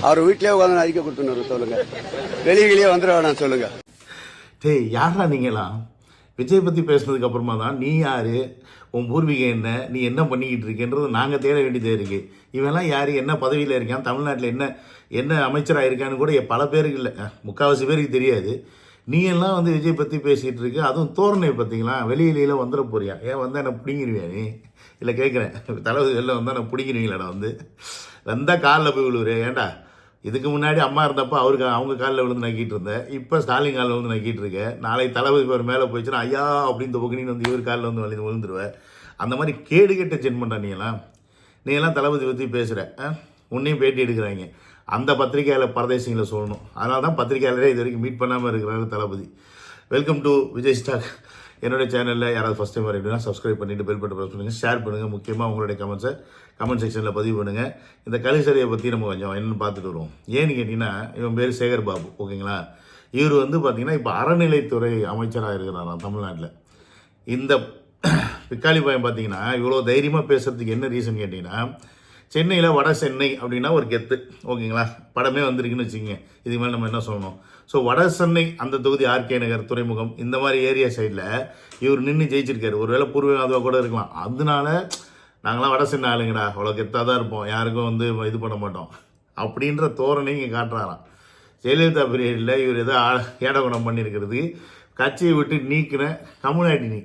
அவர் வீட்டிலே உட்காந்து அறிக்கை கொடுத்துன்னு சொல்லுங்க. வெளியிலேயே வந்துட வேணாம் சொல்லுங்க. டேய் யாரா நீங்களாம் விஜய் பற்றி பேசுனதுக்கு அப்புறமா தான் நீ யாரு? உன் பூர்வீகம் என்ன? நீ என்ன பண்ணிக்கிட்டு இருக்கேன்றது நாங்கள் தேட வேண்டியதே இருக்கு. இவெல்லாம் யார்? என்ன பதவியில் இருக்கான்? தமிழ்நாட்டில் என்ன என்ன அமைச்சராக இருக்கான்னு கூட பல பேருக்கு இல்லை. முக்கால்வாசி முக்காவாசி பேருக்கு தெரியாது. நீ எல்லாம் வந்து விஜய் பற்றி பேசிகிட்டு இருக்கு. அதுவும் தோரணை பார்த்தீங்களா வெளியிலேயே வந்துட போறியா? ஏன் வந்தால் என்ன பிடிங்கிருவியா நீ? இல்லை கேட்குறேன் தலைவர் வெளில வந்தால் நான் பிடிங்கிருவீங்களாடா வந்து? வந்தால் காலில் போய் விழுவுறேன் ஏன்டா இதுக்கு முன்னாடி அம்மா இருந்தப்போ அவருக்கு அவங்க காலில் விழுந்து நக்கிட்டு இருந்தேன். இப்போ ஸ்டாலின் காலில் விழுந்து நக்கிட்டு இருக்கேன். நாளை தளபதி பேர் மேலே போயிடுச்சுன்னா ஐயா அப்படின்னு தொகுனின்னு வந்து இவர் காலில் வந்து வலிந்து விழுந்துருவேன். அந்த மாதிரி கேடு கெட்ட ஜென்மண்டா நீ நீங்களாம் நீ எல்லாம் தளபதி பற்றி பேசுகிற உன்னையும் பேட்டி எடுக்கிறாங்க. அந்த பத்திரிகையாளர் பரதேசிங்களை சொல்லணும். அதனால தான் பத்திரிகையாளரே இது வரைக்கும் மீட் பண்ணாமல் இருக்கிறாரு Thalapathy. Welcome to Vijay stock என்னுடைய சேனலில் யாராவது ஃபஸ்ட் டைம் வரீங்கன்னா சப்ஸ்கிரைப் பண்ணிவிட்டு பெல் பட்டன் ப்ரெஸ் பண்ணுங்கள் ஷேர் பண்ணுங்கள் முக்கியமாக உங்களுடைய கமெண்ட்ஸை கமெண்ட் செக்ஷனில் பதிவு பண்ணுங்கள் இந்த கலிசரியை பற்றி நம்ம கொஞ்சம் என்னென்னு பார்த்துட்டு வருவோம். ஏன்னு கேட்டிங்கன்னா இவன் பேர் சேகர் பாபு. ஓகேங்களா? இவர் வந்து பார்த்தீங்கன்னா இப்போ அறநிலைத்துறை அமைச்சராக இருக்கிறாராம் தமிழ்நாட்டில். இந்த பிக்காளி பையன் பார்த்தீங்கன்னா இவ்வளோ தைரியமாக பேசுகிறதுக்கு என்ன ரீசன் கேட்டிங்கன்னா சென்னையில் வட சென்னை அப்படின்னா ஒரு கெத்து. ஓகேங்களா? படமே வந்திருக்குன்னு வச்சுக்கோங்க. இதுக்கு மேலே நம்ம என்ன சொல்லணும்? ஸோ வட சென்னை அந்த தொகுதி ஆர்கே நகர் துறைமுகம் இந்த மாதிரி ஏரியா சைடில் இவர் நின்று ஜெயிச்சிருக்காரு. ஒருவேளை பூர்வீகம் கூட இருக்கலாம். அதனால நாங்களாம் வட சென்னை ஆளுங்கடா. அவ்வளோ கெத்தாக தான் இருப்போம். யாருக்கும் வந்து இது பண்ண மாட்டோம். அப்படின்ற தோரணை இங்கே காட்டுறாராம். ஜெயலலிதா பீரியடில் இவர் ஏதோ ஆ- ஏடகுணம் பண்ணியிருக்கிறது. கட்சியை விட்டு நீக்கின கம்யூனிட்டி நீ.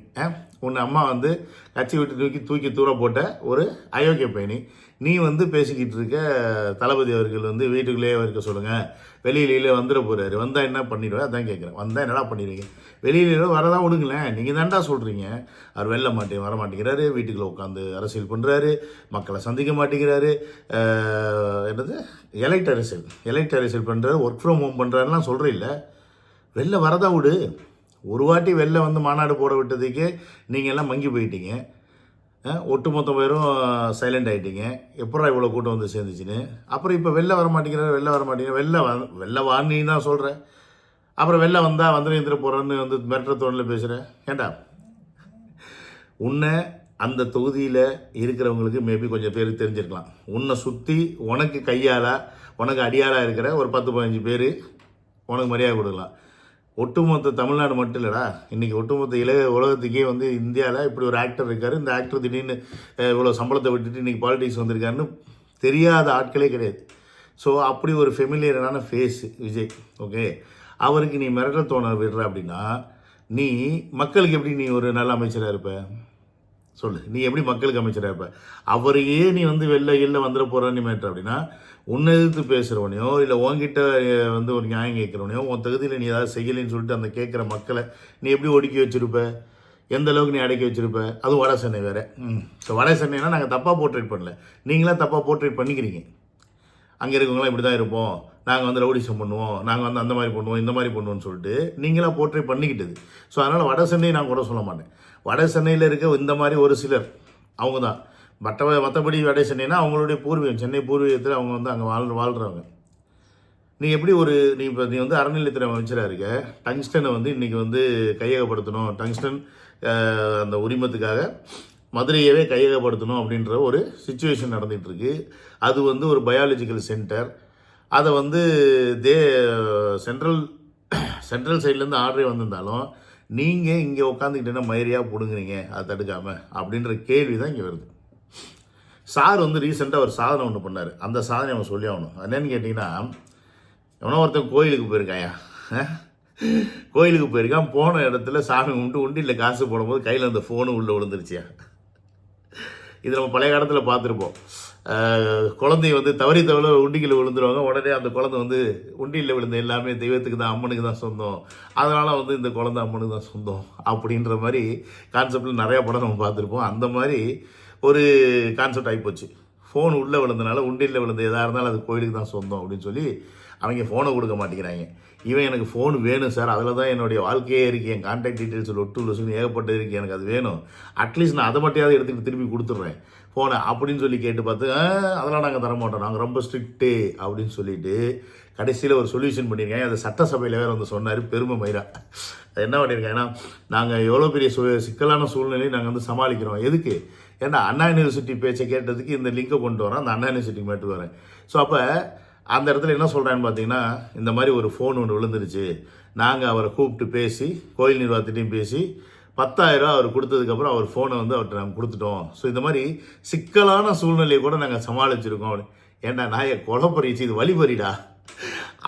உன் அம்மா வந்து கட்சியை விட்டு தூக்கி தூக்கி தூர போட்ட ஒரு அயோக்கிய பயணி நீ வந்து பேசிக்கிட்டு இருக்க தளபதி அவர்கள் வந்து வீட்டுக்குள்ளேயே இருக்க சொல்லுங்கள் வெளியிலே வந்துட போகிறாரு வந்தால் என்ன பண்ணிடுவேன் அதான் கேட்குறேன் வந்தால் என்னடா பண்ணிடுவீங்க? வெளியில வரதான் விடுங்களேன் நீங்கள் தாண்டா சொல்கிறீங்க அவர் வெளில மாட்டே வர மாட்டேங்கிறாரு. வீட்டுக்குள்ளே உட்காந்து அரசியல் பண்ணுறாரு மக்களை சந்திக்க மாட்டேங்கிறாரு. என்னது? எலைட் அரசியல். எலைட் அரசியல் பண்ணுறாரு ஒர்க் ஃப்ரம் ஹோம் பண்ணுறாருலாம் சொல்கிறீல்ல வெளில வரதா விடு. ஒரு வாட்டி வெளில வந்து மாநாடு போட விட்டதுக்கு நீங்கள் எல்லாம் மங்கி போயிட்டீங்க. ஒட்டுமொத்த பேரும் சைலண்ட் ஆகிட்டீங்க எப்படா இவ்வளோ கூட்டம் வந்து சேர்ந்துச்சுன்னு? அப்புறம் இப்போ வெளில வர மாட்டேங்கிறார் வெளில வர மாட்டேங்கிற வெளில வ வெளில வான்னு தான் சொல்கிறேன் அப்புறம் வெளில வந்தால் வந்து எந்திர போகிறேன்னு வந்து மிரட்டுற தோணில் பேசுகிறேன் ஏண்டா? உன்னை அந்த தொகுதியில் இருக்கிறவங்களுக்கு மேபி கொஞ்சம் பேர் தெரிஞ்சிருக்கலாம். உன்னை சுற்றி உனக்கு கையால் உனக்கு அடியாளாக இருக்கிற ஒரு பத்து பதினஞ்சு பேர் உனக்கு மரியாதை கொடுக்கலாம். ஒட்டுமொத்த தமிழ்நாடு மட்டும் இல்லைடா. இன்றைக்கி ஒட்டுமொத்த இளைய உலகத்துக்கே வந்து இந்தியாவில் இப்படி ஒரு ஆக்டர் இருக்கார். இந்த ஆக்டர் திடீர்னு இவ்வளோ சம்பளத்தை விட்டுட்டு இன்றைக்கி பாலிடிக்ஸ் வந்திருக்காருன்னு தெரியாத ஆட்களே கிடையாது. ஸோ அப்படி ஒரு ஃபெமிலியரான ஃபேஸ் விஜய் ஓகே அவருக்கு நீ மிரட்டல் தோண விடுற அப்படின்னா நீ மக்களுக்கு எப்படி நீ ஒரு நல்ல அமைச்சராக இருப்ப? சொல்லு. நீ எப்படி மக்களுக்கு அமைச்சராக இருப்ப? அவரையே நீ வந்து வெளில வெளில வந்துட போறான்னு மேட்ரு அப்படின்னா உன்னை எதிர்த்து பேசுகிறவனையோ இல்லை உன்கிட்ட வந்து ஒரு நியாயம் கேட்குறவனையோ உன் தகுதியில் நீ ஏதாவது செய்யலைன்னு சொல்லிட்டு அந்த கேட்குற மக்களை நீ எப்படி ஒடுக்கி வச்சிருப்ப? எந்த அளவுக்கு நீ அடக்கி வச்சிருப்ப? அதுவும் வட சென்னை வேறு. ஸோ வட சென்னைனா நாங்கள் தப்பாக போர்ட்ரேட் பண்ணல. நீங்களாம் தப்பாக போர்ட்ரேட் பண்ணிக்கிறீங்க. அங்கே இருக்கவங்களாம் இப்படி தான் இருப்போம். நாங்கள் வந்து ரவுடிசம் பண்ணுவோம். நாங்கள் வந்து அந்த மாதிரி பண்ணுவோம் இந்த மாதிரி பண்ணுவோம்னு சொல்லிட்டு நீங்களாம் போர்ட்ரேட் பண்ணிக்கிட்டது. ஸோ அதனால் வட சென்னை நான் கூட சொல்ல மாட்டேன். வட சென்னையில் இருக்க இந்த மாதிரி ஒரு சிலர் அவங்க தான் மற்ற மற்றபடி வட சென்னைனா அவங்களுடைய பூர்வீகம். சென்னை பூர்வீகத்தில் அவங்க வந்து அங்கே வாழ் வாழ்கிறவங்க நீ எப்படி ஒரு நீ இப்போ நீ வந்து அறநிலையத்துறை அமைச்சராக இருக்க? டங்ஸ்டனை வந்து இன்றைக்கி வந்து கையகப்படுத்தணும். டங்ஸ்டன் அந்த உரிமத்துக்காக மதுரையவே கையகப்படுத்தணும் அப்படின்ற ஒரு சுச்சுவேஷன் நடந்துகிட்ருக்கு அது வந்து ஒரு பயாலஜிக்கல் சென்டர் அதை வந்து தே சென்ட்ரல் சென்ட்ரல் சைட்லேருந்து ஆர்டரே வந்திருந்தாலும் நீங்கள் இங்கே உட்காந்துக்கிட்டேன்னா மயிரியாக பிடுங்குறீங்க? அதை தடுக்காமல் அப்படின்ற கேள்வி தான் இங்கே வருது. சார் வந்து ரீசெண்டாக ஒரு சாதனை ஒன்று பண்ணார். அந்த சாதனை அவன் சொல்லி ஆகணும். என்னன்னு கேட்டிங்கன்னா எவனோ ஒருத்தன் கோயிலுக்கு போயிருக்காயா? கோயிலுக்கு போயிருக்கான். போன இடத்துல சாமி கும்பிட்டு உண்டியில் காசு போடும்போது கையில் அந்த ஃபோனு உள்ளே விழுந்துருச்சியா? இது நம்ம பழைய காலத்தில் பார்த்துருப்போம். குழந்தை வந்து தவறி தவிர உண்டியில் விழுந்துருவாங்க. உடனே அந்த குழந்தை வந்து உண்டியில் விழுந்த எல்லாமே தெய்வத்துக்கு தான் அம்மனுக்கு தான் சொந்தம். அதனால் வந்து இந்த குழந்தை அம்மனுக்கு தான் சொந்தம் அப்படின்ற மாதிரி கான்செப்டில் நிறையா படம் நம்ம பார்த்துருப்போம். அந்த மாதிரி ஒரு கான்செப்ட் ஆகிப்போச்சு ஃபோன் உள்ளே விழுந்தனால உண்டியில் விழுந்த எதாக இருந்தாலும் அது கோயிலுக்கு தான் சொந்தம் அப்படின்னு சொல்லி அவங்க ஃபோனை கொடுக்க மாட்டேங்கிறாங்க. இவன் எனக்கு ஃபோன் வேணும் சார் அதில் தான் என்னுடைய வாழ்க்கையே இருக்குது என் கான்டாக்ட் டீட்டெயில்ஸ் ஒட்டு லொசுன்னு ஏகப்பட்டது இருக்குது எனக்கு அது வேணும். அட்லீஸ்ட் நான் அதை மட்டும் எடுத்துக்கிட்டு திரும்பி கொடுத்துட்றேன். போனேன் அப்படின்னு சொல்லி கேட்டு பார்த்து அதெல்லாம் நாங்கள் தர மாட்டோம் நாங்கள் ரொம்ப ஸ்ட்ரிக்ட்டு அப்படின்னு சொல்லிட்டு கடைசியில் ஒரு சொல்யூஷன் பண்ணியிருக்கேன். அது சட்டசபையில் வேறு வந்து சொன்னார் பெருமை மயிரா. அது என்ன பண்ணியிருக்காங்கன்னா நாங்கள் எவ்வளோ பெரிய சு சிக்கலான சூழ்நிலையை நாங்கள் வந்து சமாளிக்கிறோம். எதுக்கு? ஏன்னா அண்ணா யூனிவர்சிட்டி பேச்சை கேட்டதுக்கு இந்த லிங்கை கொண்டு வரேன் அந்த அண்ணா யூனிவர்சிட்டிக்கு மட்டும் வரேன். ஸோ அப்போ அந்த இடத்துல என்ன சொல்கிறான்னு பார்த்தீங்கன்னா இந்த மாதிரி ஒரு ஃபோன் ஒன்று விழுந்துருச்சு. நாங்கள் அவரை கூப்பிட்டு பேசி கோயில் நிர்வாகத்திட்டையும் பேசி பத்தாயிரம் அவர் கொடுத்ததுக்கப்புறம் அவர் ஃபோனை வந்து அவர்கிட்ட நாங்கள் கொடுத்துட்டோம். ஸோ இந்த மாதிரி சிக்கலான சூழ்நிலையை கூட நாங்கள் சமாளிச்சிருக்கோம் அப்படின்னு. ஏன்டா நாயை கொலை பறிச்சு இது வழிபறிடா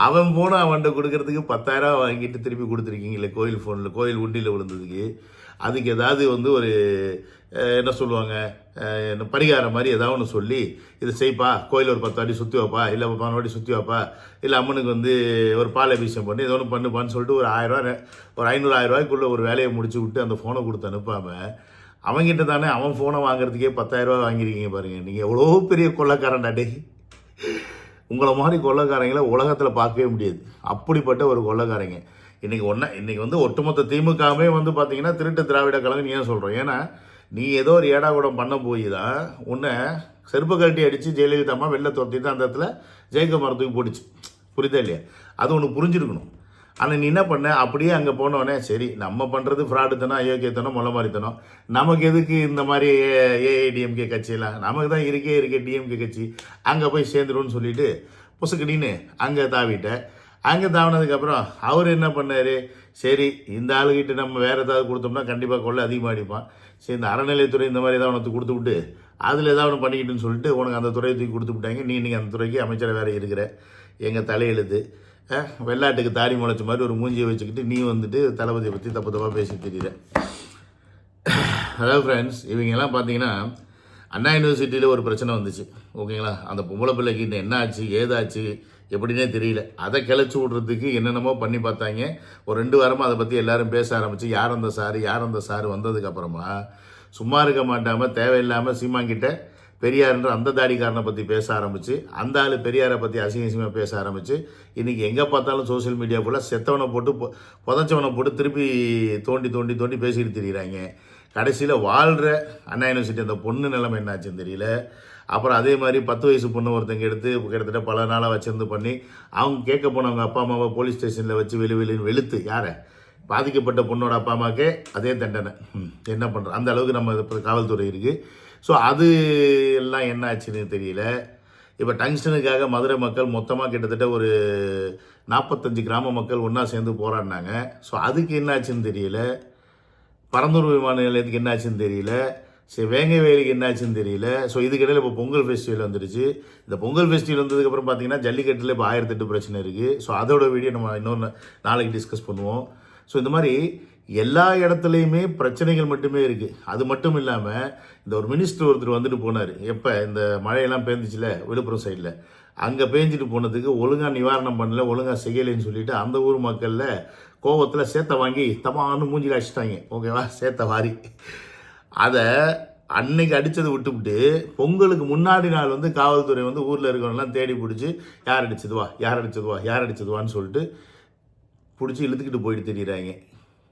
அவன் போனால் அவன்கிட்ட கொடுக்கறதுக்கு பத்தாயிரம் வாங்கிட்டு திருப்பி கொடுத்துருக்கீங்களே கோயில் ஃபோனில் கோயில் உண்டியில் விழுந்ததுக்கு. அதுக்கு ஏதாவது வந்து ஒரு என்ன சொல்லுவாங்க என்ன பரிகாரம் மாதிரி ஏதாவது ஒன்று சொல்லி இதை செய்ப்பா கோயில் ஒரு பத்து வாட்டி சுற்றி வைப்பா இல்லை பதினொரு வாட்டி சுற்றி வைப்பா இல்லை அம்மனுக்கு வந்து ஒரு பால் அபிஷேகம் பண்ணி ஏதோ ஒன்று பண்ணுப்பான்னு சொல்லிட்டு ஒரு ஆயிரம் ஒரு ஐநூறு ஆயிரம் ஒரு வேலையை முடிச்சு விட்டு அந்த ஃபோனை கொடுத்து அனுப்பாமல் அவங்ககிட்ட தானே அவன் ஃபோனை வாங்குறதுக்கே பத்தாயிரம் வாங்கியிருக்கீங்க பாருங்கள் நீங்கள் எவ்வளோ பெரிய கொள்ளக்காரன்டாடே உங்களை மாதிரி கொள்ளக்காரங்களை உலகத்தில் பார்க்கவே முடியாது. அப்படிப்பட்ட ஒரு கொள்ளக்காரங்க. இன்றைக்கி ஒன்றா இன்றைக்கி வந்து ஒட்டுமொத்த திமுகவே வந்து பார்த்தீங்கன்னா திருட்டு திராவிட கழகம் ஏன் சொல்கிறோம் ஏன்னா நீ ஏதோ ஒரு ஏடா கூடம் பண்ண போய் தான் உன்னை செருப்பு கட்டி அடித்து ஜெயலலிதா அம்மா வெளில துரத்தி தான் அந்த இடத்துல ஜெயக்குமார் தூக்கி போட்டுச்சு. புரியுதா இல்லையா? அது ஒன்று புரிஞ்சிருக்கணும். ஆனால் நீ என்ன பண்ண? அப்படியே அங்கே போனோடனே சரி நம்ம பண்ணுறது ஃப்ராடுத்தனம் அயோக்கியத்தனம் முள்ள மாதிரித்தனம் நமக்கு எதுக்கு இந்த மாதிரி ஏஐடிஎம்கே கட்சியெல்லாம் நமக்கு தான் இருக்கே இருக்கே டிஎம்கே கட்சி. அங்கே போய் சேர்ந்துருன்னு சொல்லிட்டு புசுக்கடின்னு அங்கே தாவிட்ட. அங்கே தாவினதுக்கப்புறம் அவர் என்ன பண்ணார்? சரி இந்த ஆளுகிட்ட நம்ம வேறு ஏதாவது கொடுத்தோம்னா கண்டிப்பாக கொள்ளை அதிகமாக அடிப்பான். சரி இந்த அறநிலையத்துறை இந்த மாதிரி ஏதாவது உனக்கு கொடுத்து விட்டு அதில் ஏதாவது ஒன்று பண்ணிக்கிட்டுன்னு சொல்லிட்டு உனக்கு அந்த துறையை தூக்கி கொடுத்து விட்டாங்க. நீ நீங்கள் அந்த துறைக்கு அமைச்சர் வேறு இருக்கிற. எங்கள் தலையெழுத்து வெள்ளாட்டுக்கு தாடி முளைச்ச மாதிரி ஒரு மூஞ்சியை வச்சுக்கிட்டு நீ வந்துட்டு தளபதியை பற்றி தப்பு தப்பாக பேசி தெரியுற அதாவது ஃப்ரெண்ட்ஸ் இவங்கெல்லாம் பார்த்தீங்கன்னா அண்ணா யூனிவர்சிட்டியில் ஒரு பிரச்சனை வந்துச்சு. ஓகேங்களா? அந்த பொம்பளை பிள்ளைக்கு என்ன ஆச்சு ஏதாச்சு? எப்படின்னே தெரியல. அதை கிளச்சி விட்றதுக்கு என்னென்னமோ பண்ணி பார்த்தாங்க. ஒரு ரெண்டு வாரமாக அதை பற்றி எல்லாரும் பேச ஆரம்பிச்சு யார் அந்த சார் யார் அந்த சார் வந்ததுக்கப்புறமா சும்மா இருக்க மாட்டாமல் தேவையில்லாமல் சீமாங்கிட்ட பெரியார்ன்ற அந்த தாடிக்காரனை பற்றி பேச ஆரம்பிச்சு அந்த ஆள் பெரியாரை பற்றி அசிங்க அசிங்கமாக பேச ஆரம்பிச்சு இன்றைக்கி எங்கே பார்த்தாலும் சோஷியல் மீடியா ஃபுல்லாக செத்தவனை போட்டு புதைச்சவனை போட்டு திருப்பி தோண்டி தோண்டி தோண்டி பேசிட்டு திரியிறாங்க. கடைசியில் வாழ்கிற அண்ணா யூனிவர்சிட்டி அந்த பொண்ணு நிலைமை என்னாச்சுன்னு தெரியல. அப்புறம் அதே மாதிரி பத்து வயசு பொண்ணு ஒருத்தங்க எடுத்து கிட்டத்தட்ட பல நாளாக வச்சிருந்து பண்ணி அவங்க கேட்க போனவங்க அப்பா அம்மாவை போலீஸ் ஸ்டேஷனில் வச்சு வெளி வெளின்னு வெளுத்து யாரை? பாதிக்கப்பட்ட பொண்ணோட அப்பா அம்மாக்கே அதே தண்டனை. ம், என்ன பண்ணுறோம் அந்த அளவுக்கு நம்ம இப்போ காவல்துறை இருக்குது ஸோ அது எல்லாம் என்ன ஆச்சுன்னு தெரியல. இப்போ டங்ஸ்டனுக்காக மதுரை மக்கள் மொத்தமாக கிட்டத்தட்ட ஒரு நாற்பத்தஞ்சு கிராம மக்கள் ஒன்றா சேர்ந்து போராடினாங்க. ஸோ அதுக்கு என்னாச்சுன்னு தெரியல. பரந்தூர் விமான நிலையத்துக்கு என்னாச்சுன்னு தெரியல. சரி வேங்கை வேலைக்கு என்னாச்சுன்னு தெரியல. ஸோ இதுக்கிடையில் இப்போ பொங்கல் ஃபெஸ்டிவல் வந்துடுச்சு. இந்த பொங்கல் ஃபெஸ்டிவல் வந்ததுக்கப்புறம் பார்த்தீங்கன்னா ஜல்லிக்கட்டில் இப்போ ஆயிரத்தெட்டு பிரச்சனை இருக்குது ஸோ அதோட வீடியோ நம்ம இன்னொன்று நாளைக்கு டிஸ்கஸ் பண்ணுவோம். ஸோ இந்த மாதிரி எல்லா இடத்துலையுமே பிரச்சனைகள் மட்டுமே இருக்குது அது மட்டும் இல்லாமல் இந்த ஒரு மினிஸ்டர் ஒருத்தர் வந்துட்டு போனார். எப்போ? இந்த மழையெல்லாம் பேஞ்சிச்சுல விழுப்புரம் சைடில் அங்கே பேஞ்சிட்டு போனதுக்கு ஒழுங்காக நிவாரணம் பண்ணல ஒழுங்காக செய்யலைன்னு சொல்லிட்டு அந்த ஊர் மக்களில் கோவத்தில் சேத்தை வாங்கி தமான்னு மூஞ்சில் அடிச்சிட்டாங்க. ஓகேவா? சேத்தை வாரி. அதை அன்னைக்கு அடித்ததை விட்டுவிட்டு பொங்கலுக்கு முன்னாடி நாள் வந்து காவல்துறை வந்து ஊரில் இருக்கிறவங்களாம் தேடி பிடிச்சி யார் அடிச்சதுவா யார் அடிச்சதுவா யார் அடிச்சதுவான்னு சொல்லிட்டு பிடிச்சி இழுத்துக்கிட்டு போயிட்டு தெரியுறாங்க.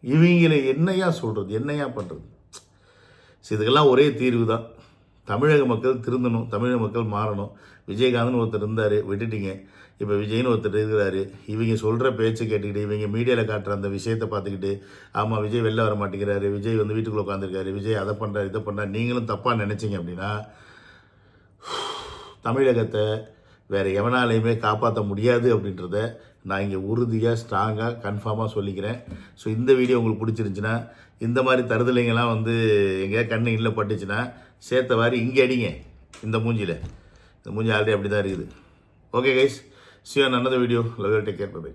இவங்களை என்னையா சொல்கிறது என்னையா பண்ணுறது இதுக்கெல்லாம் ஒரே தீர்வு தான் தமிழக மக்கள் திருந்தணும் தமிழக மக்கள் மாறணும். விஜயகாந்த்னு ஒருத்தர் இருந்தார் விட்டுட்டீங்க. இப்போ விஜய்னு ஒருத்தர் இருக்கிறாரு. இவங்க சொல்கிற பேச்சு கேட்டுக்கிட்டு இவங்க மீடியாவில் காட்டுற அந்த விஷயத்தை பார்த்துக்கிட்டு ஆமாம் விஜய் வெளில வர மாட்டேங்கிறாரு விஜய் வந்து வீட்டுக்குள்ளே உட்காந்துருக்காரு விஜய் அதை பண்ணுறாரு இதை பண்ணுறாரு நீங்களும் தப்பாக நினச்சிங்க அப்படின்னா தமிழகத்தை வேறு எவனாலையுமே காப்பாற்ற முடியாது அப்படின்றத நான் இங்கே உறுதியாக ஸ்ட்ராங்காக கன்ஃபார்மாக சொல்லிக்கிறேன். ஸோ இந்த வீடியோ உங்களுக்கு பிடிச்சிருந்துச்சுன்னா இந்த மாதிரி தருதலைங்கெல்லாம் வந்து எங்கேயா கண்ணு இல்லை பட்டுச்சுன்னா சேர்த்த வாரி இங்கே அடிங்க. இந்த மூஞ்சியில். இந்த மூஞ்சி ஆல்ரெடி அப்படி தான் இருக்குது ஓகே கைஸ் சியோ நல்லது video love take care bye